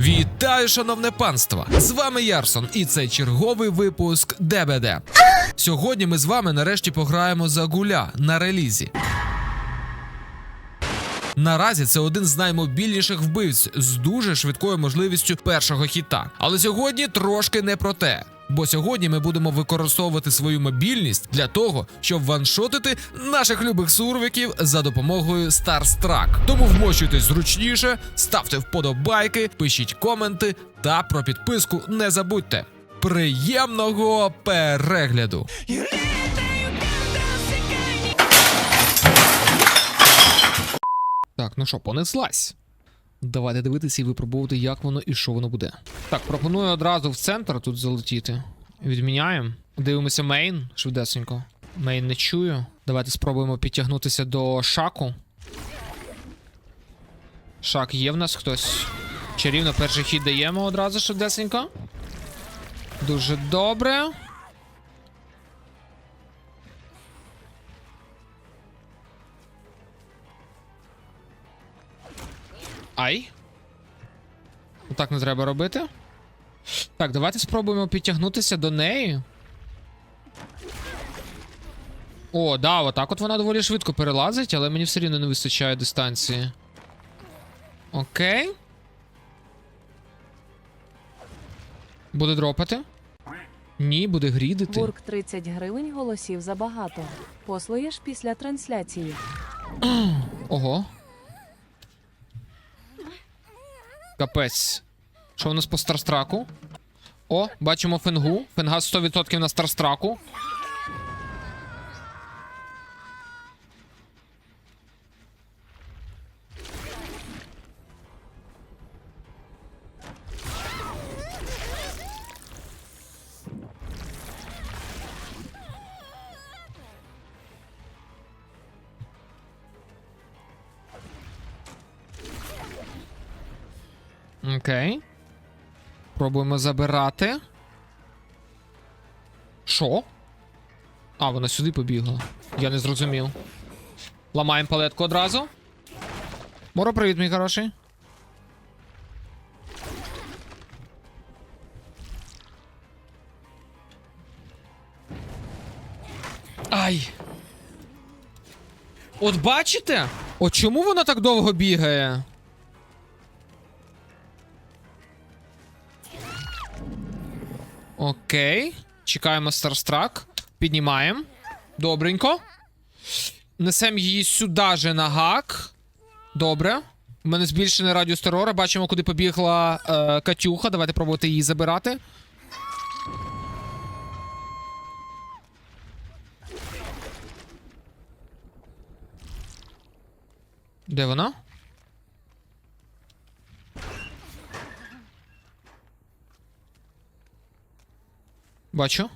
Вітаю, шановне панство! З вами Ярсон, і це черговий випуск ДБД. Сьогодні ми з вами нарешті пограємо за гуля на релізі. Наразі це один з наймобільніших вбивць з дуже швидкою можливістю першого хіта. Але сьогодні трошки не про те. Бо сьогодні ми будемо використовувати свою мобільність для того, щоб ваншотити наших любих сурвиків за допомогою Starstruck. Тому вмощуйтесь зручніше, ставте вподобайки, пишіть коменти та про підписку не забудьте. Приємного перегляду! Так, ну що, понеслась. Давайте дивитися і випробувати, як воно і що воно буде. Так, пропоную одразу в центр тут залетіти. Відміняємо. Дивимося мейн швидесенько. Мейн не чую. Давайте спробуємо підтягнутися до шаку. Шак є в нас хтось. Чарівно перший хід даємо одразу швидесенько. Дуже добре. Ай. Так не треба робити. Так, давайте спробуємо підтягнутися до неї. О, да, отак от вона доволі швидко перелазить, але мені все рівно не вистачає дистанції. Окей. Буде дропати? Ні, буде грідити. Бурк 30 гривень голосів забагато. Послуєш після трансляції. Ого. Капець. Що у нас по старстраку? О, бачимо фенгу. Фенга 100% на старстраку. Пробуємо забирати. Що? А, вона сюди побігла. Я не зрозумів. Ламаємо палетку одразу. Моро, привіт, мій хороший. Ай. От бачите? От чому вона так довго бігає? Окей. Чекаємо Старстрак. Піднімаємо. Добренько. Несемо її сюди же на гак. Добре. У мене збільшений радіус терора. Бачимо, куди побігла е, Катюха. Давайте пробувати її забирати. Де вона? Бачу.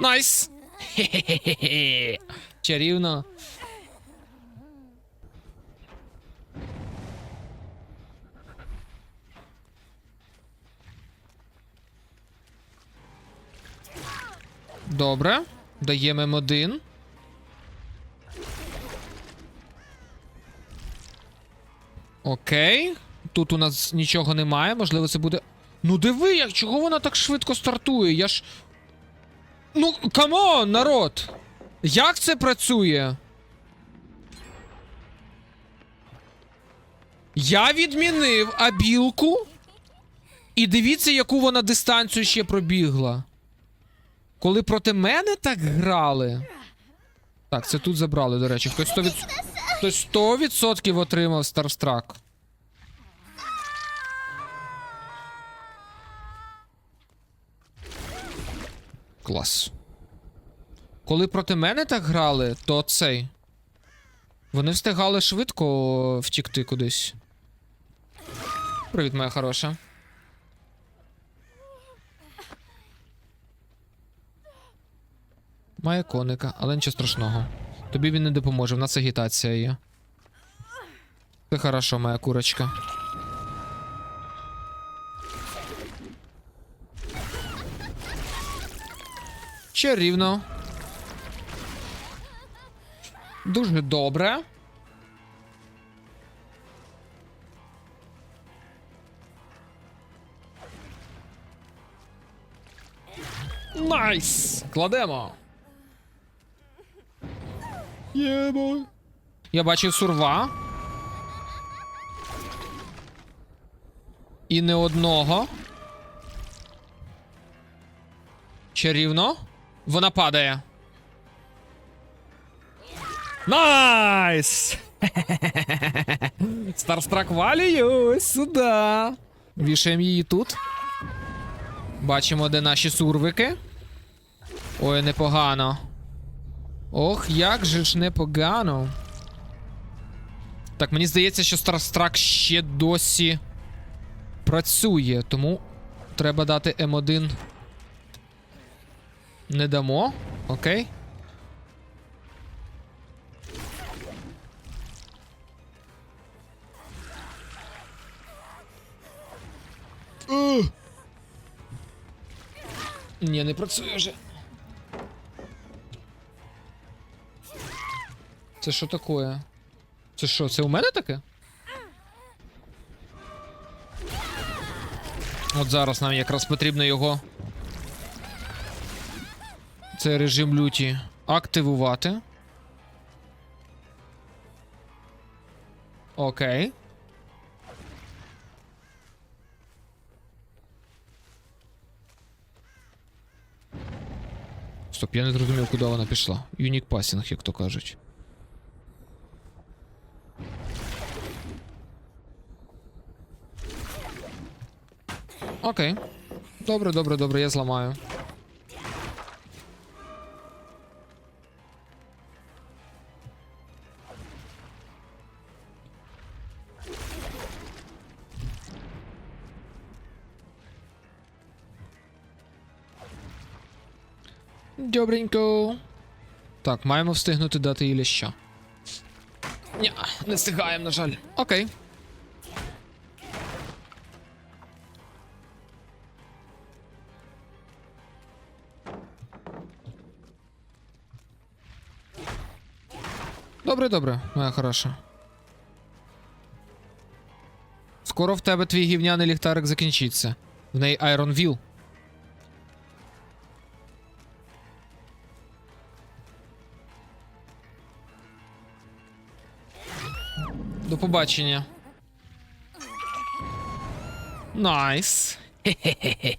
Найс! Хе-хе-хе-хе. Чарівно. Добре. Даємо М1. Окей. Тут у нас нічого немає. Можливо, це буде. Ну диви, як чого вона так швидко стартує? Я ж. Ну, камон, народ! Як це працює? Я відмінив абілку. І дивіться, яку вона дистанцію ще пробігла. Коли проти мене так грали. Так, це тут забрали, до речі. Хтось 100%, Хтось 100% отримав Старстрак. Клас. Коли проти мене так грали, то цей. Вони встигали швидко втікти кудись. Привіт, моя хороша. Має коника, але нічого страшного. Тобі він не допоможе, в нас агітація є. Це хорошо, моя курочка. Все рівно. Дуже добре. Найс! Кладемо. Єбо. Я бачив сурва. І не одного. Чарівно. Вона падає. Найс! Старстрак валію сюди. Вішаємо її тут. Бачимо, де наші сурвики. Ой, непогано. Ох, як же ж непогано. Так, мені здається, що Старстрак ще досі працює, тому треба дати М1. Не дамо. Окей. Ні, не працює вже. Це що таке? Це що, це у мене таке? От зараз нам якраз потрібно його. Цей режим люті активувати. Окей. Стоп, я не зрозумів, куди вона пішла. Юнік пасінг, як то кажуть. Окей. Добре, добре, добре, я зламаю. Добренько. Так, маємо встигнути дати їй ляща. Ні, не встигаємо, на жаль. Окей. Добре, добре, моя хороша. Скоро в тебе твій гівняний ліхтарик закінчиться. В неї Iron Will. До побачення. Найс. Хе-хе-хе.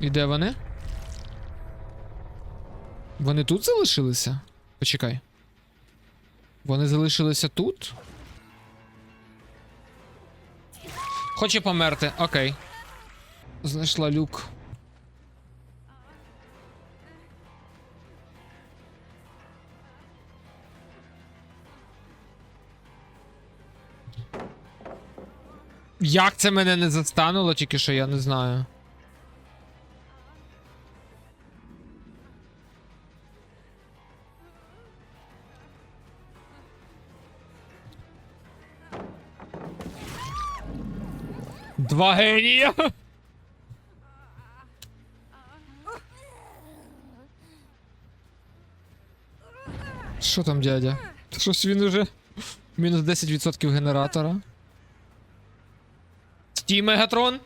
І де вони? Вони тут залишилися? Почекай. Вони залишилися тут? Хоче померти, окей. Знайшла люк. Як це мене не застануло, тільки що я не знаю. Два генія. Що там, дядя? Щось він уже. Мінус 10% генератора. Стій, Мегатрон.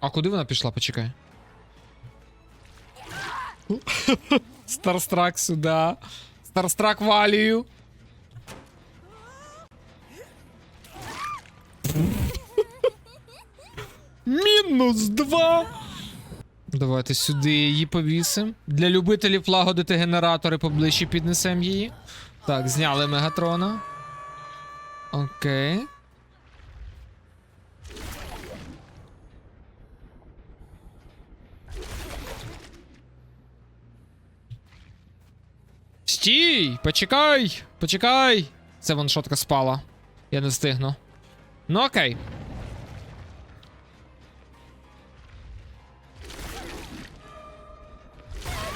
А куди вона пішла? Почекай. Старстрак сюди. Старстрак валію. Мінус два. Давайте сюди її повісимо. Для любителів лагодити генератори поближче піднесемо її. Так, зняли Мегатрона. Окей. Стій! Почекай! Почекай! Це ваншотка спала. Я не встигну. Ну окей.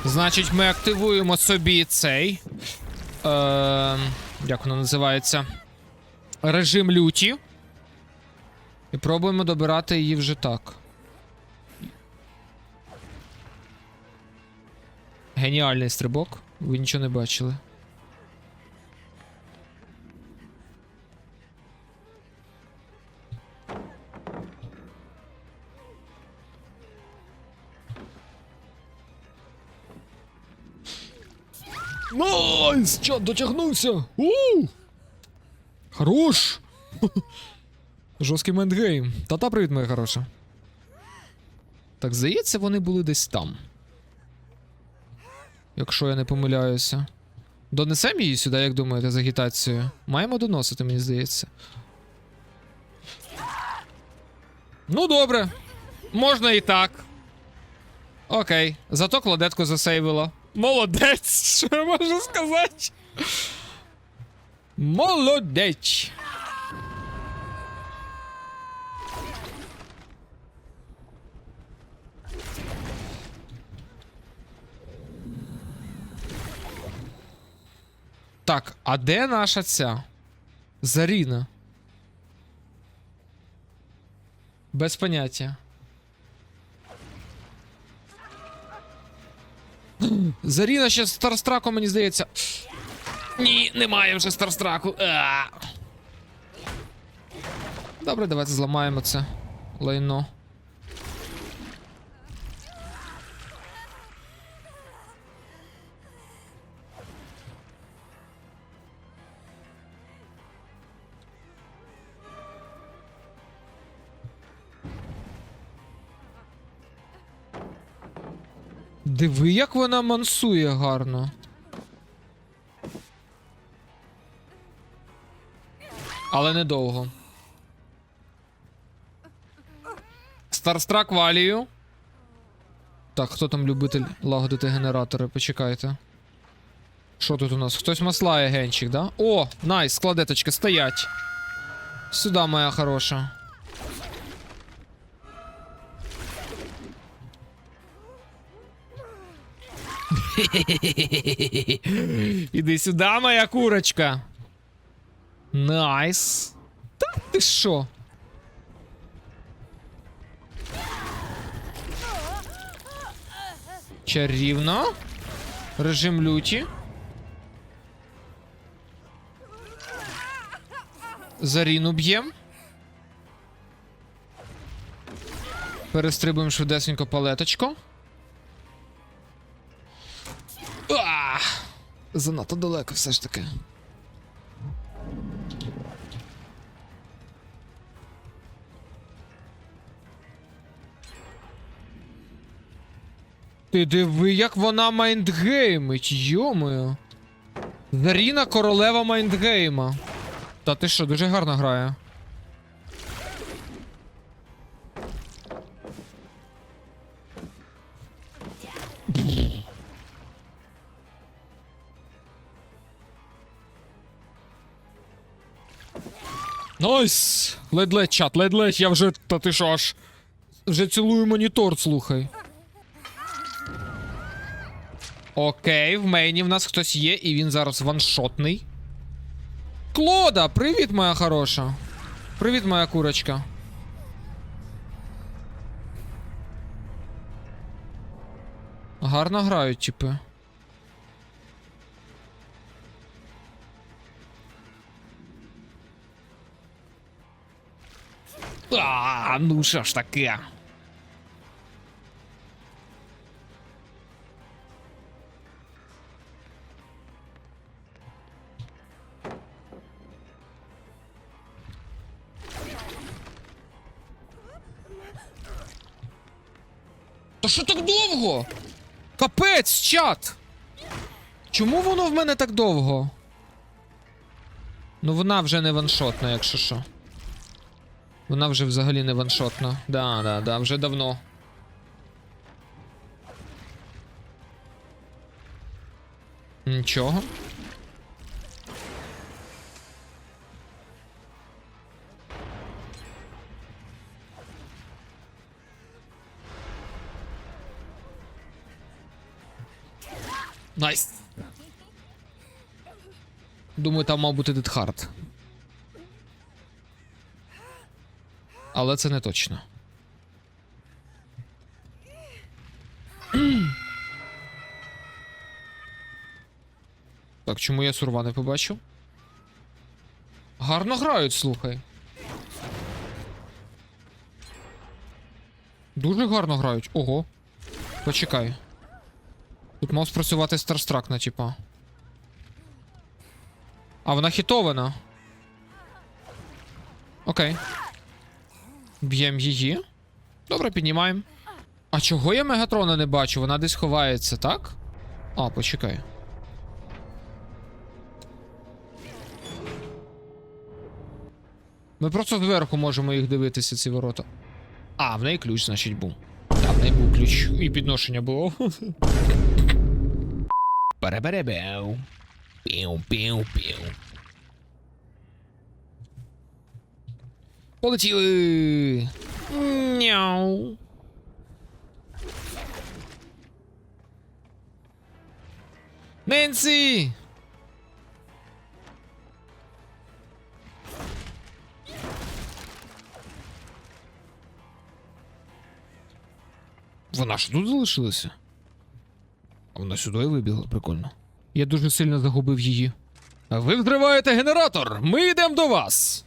Значить, ми активуємо собі цей. Е, Як воно називається? Режим люті. І пробуємо добирати її вже так. Геніальний стрибок. Ви нічого не бачили. Найс! Чат дотягнувся! У! Хорош! Жорсткий мендгейм. Та-та, привіт, моя хороша. Так, здається, вони були десь там. Якщо я не помиляюся. Донесемо її сюди, як думаєте, з агітацією? Маємо доносити, мені здається. Ну, добре. Можна і так. Окей. Зато кладетку засейвило. Молодець! Що я можу сказати? Молодець! Так, а де наша ця? Заріна? Без поняття. Заріна ще з старстраком, мені здається. Ні, немає вже старстраку. Добре, давайте зламаємо це лайно. Диви, як вона мансує гарно. Але недовго. Старстрак валію. Так, хто там любитель лагодити генератори? Почекайте. Що тут у нас? Хтось маслає генчик, да? О, найс, складеточки, стоять. Сюда, моя хороша. Іди сюди, моя курочка. Найс. Та ти що? Чарівно. Режим люті. Заріну б'єм. Перестрибуємо швидесенько палеточку. Занадто далеко все ж таки. Ти диви, як вона майндгеймить, йомою. Заріна королева майндгейма. Та ти що, дуже гарно грає. Найс! Ледь-ледь, чат, ледь-ледь, я вже. Та ти що аж. Вже цілую монітор, слухай. Окей, в мейні в нас хтось є, і він зараз ваншотний. Клода, привіт, моя хороша. Привіт, моя курочка. Гарно грають, типи. А, ну що ж таке? Та що так довго? Капець, чат! Чому воно в мене так довго? Ну вона вже не ваншотна, якщо що. Вона вже взагалі не ваншотна. Да, да, да, вже давно. Нічого. Найс. Думаю, там мав бути Дедхард. Але це не точно. Так, чому я сурва не побачив? Гарно грають, слухай. Дуже гарно грають. Ого. Почекай. Тут мав спрацювати старстрак на типа. А вона хітована. Окей. Б'єм її. Добре, піднімаємо. А чого я Мегатрона не бачу? Вона десь ховається, так? А, почекай. Ми просто зверху можемо їх дивитися, ці ворота. А, в неї ключ, значить, був. Так, в неї був ключ. І підношення було. Переберебеу. Піу, Полетіли. Няу. Ненсі! Вона ж тут залишилася? А вона сюди вибігла, прикольно. Я дуже сильно загубив її. Ви взриваєте генератор! Ми йдемо до вас!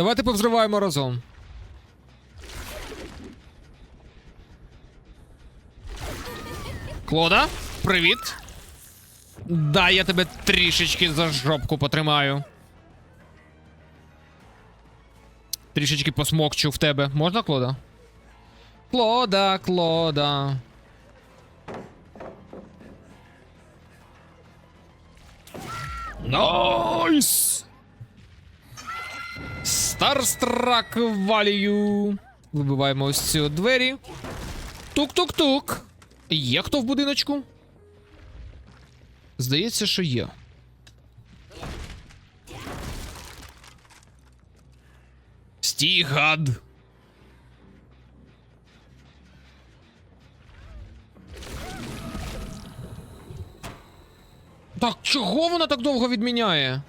Давайте повзриваємо разом. Клода, привіт. Дай я тебе трішечки за жопку потримаю. Трішечки посмокчу в тебе. Можна, Клода? Клода, Клода. Найс! Старстрак валію. Вибиваємо ось ці двері. Тук-тук-тук. Є хто в будиночку? Здається, що є. Стій, гад. Так, чого вона так довго відміняє?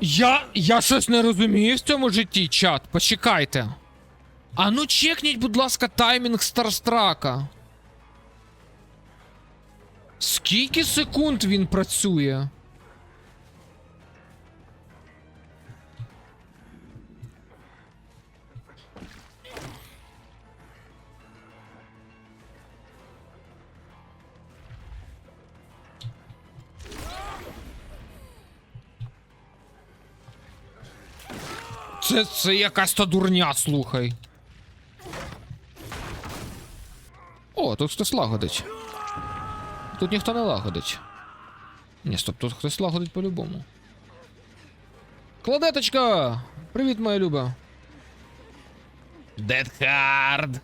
Я. Я щось не розумію в цьому житті, чат. Почекайте. А ну чекніть, будь ласка, таймінг Старстрака. Скільки секунд він працює? Це, це якась та дурня, слухай. О, тут хтось лагодить. Тут ніхто не лагодить. Ні, стоп, тут хтось лагодить по-любому. Кладеточка! Привіт, моя люба. Дедхард.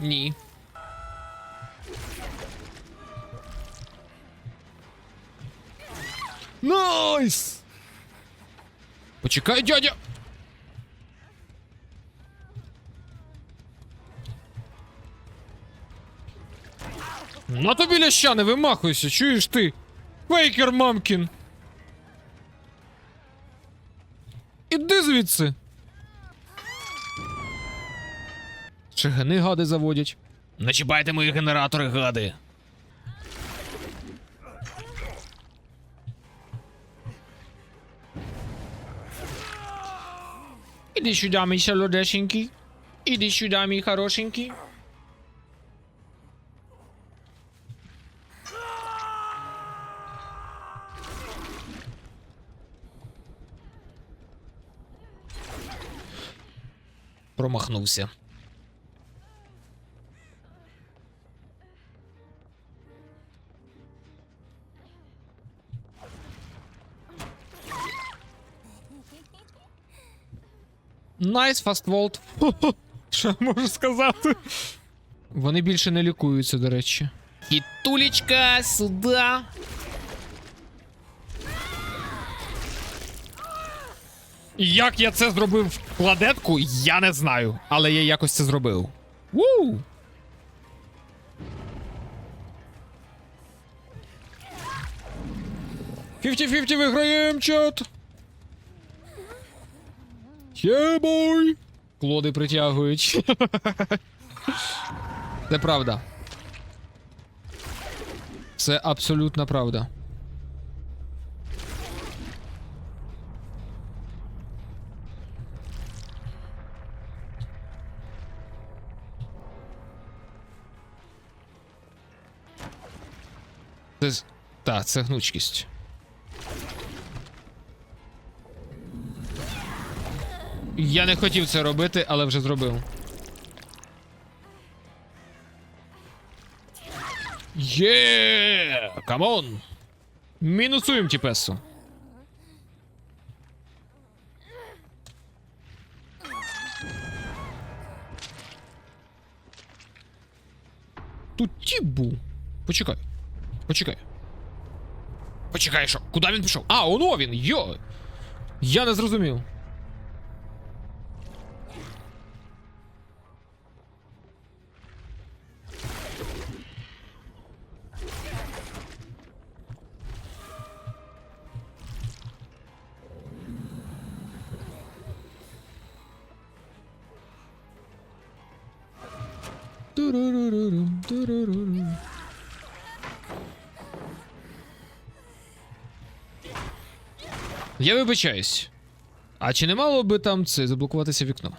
Ні. Найс! Почекай, дядя! На тобі ляща, не вимахуйся, чуєш ти? Фейкер мамкін! Іди звідси! Шигани гади заводять. Не чіпайте мої генератори, гади. Іди сюди, мій солодесенький. Іди сюди, мій хорошенький. Промахнувся. Найс, фастволд. Що я можу сказати? Вони більше не лікуються, до речі. І тулечка сюди. Як я це зробив в кладетку, я не знаю. Але я якось це зробив. Вуу! 50-50 виграєм, чат! Єбой! Клоди притягують. Це правда. Це абсолютна правда. Це... Та, це гнучкість. Я не хотів це робити, але вже зробив. Є! Камон! Мінусуємо тіпесу. Тут тіп був. Почекай. Почекай. Почекай, що? Куди він пішов? А, оно він! Йо! Я не зрозумів. Я вибачаюсь. А чи не мало би там це заблокуватися вікно?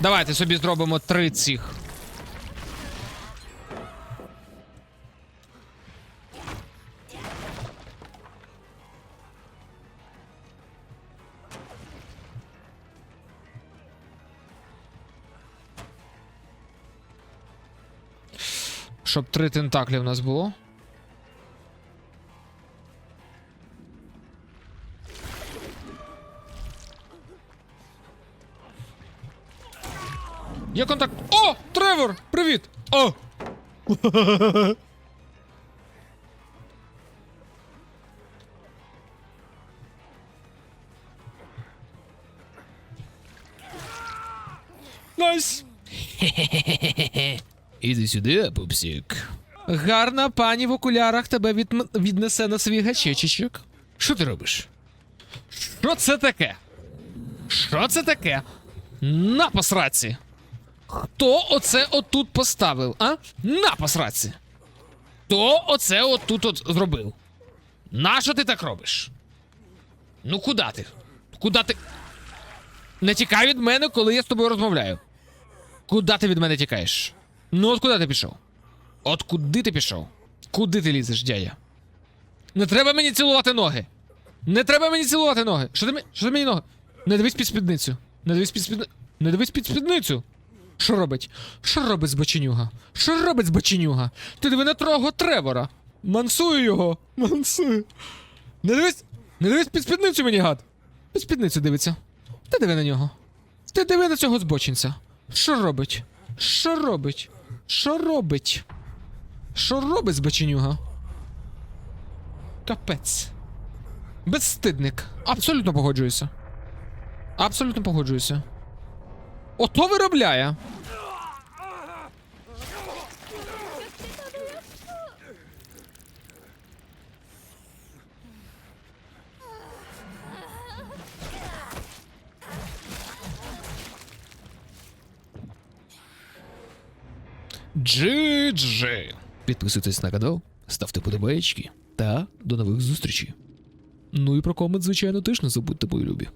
Давайте собі зробимо три цих. Щоб три тентаклі в нас було. Є контакт. О! Тревор! Привіт! О! Іди сюди, пупсік. Гарна пані в окулярах тебе відм... віднесе на свій гачечечок. Що ти робиш? Що це таке? Що це таке? На посраці! Хто оце отут поставив, а? На посраці! Хто оце отут от зробив? Нащо ти так робиш? Ну куди ти? Куди ти? Не тікай від мене, коли я з тобою розмовляю. Куди ти від мене тікаєш? Ну от куди ти пішов? От куди ти пішов? Куди ти лізеш, дядя? Не треба мені цілувати ноги. Не треба мені цілувати ноги. Що ти, мені- що ти мені ноги? Не дивись під спідницю. Не дивись під спідницю. Не дивись під спідницю. Що робить? Що робить збоченюга? Що робить збоченюга? Ти диви на трого Тревора. Мансую його. Мансую. Не дивись. Не дивись під спідницю мені, гад. Під спідницю дивиться. Ти диви на нього. Ти диви на цього збочинця. Що робить? Що робить? Що робить? Що робить збоченюга? Капець. Безстидник. Абсолютно погоджуюся. Абсолютно погоджуюся. Ото виробляє. GG. Підписуйтесь на канал, ставте подобаєчки та до нових зустрічей. Ну і про комент, звичайно, теж не забудьте, мої любі.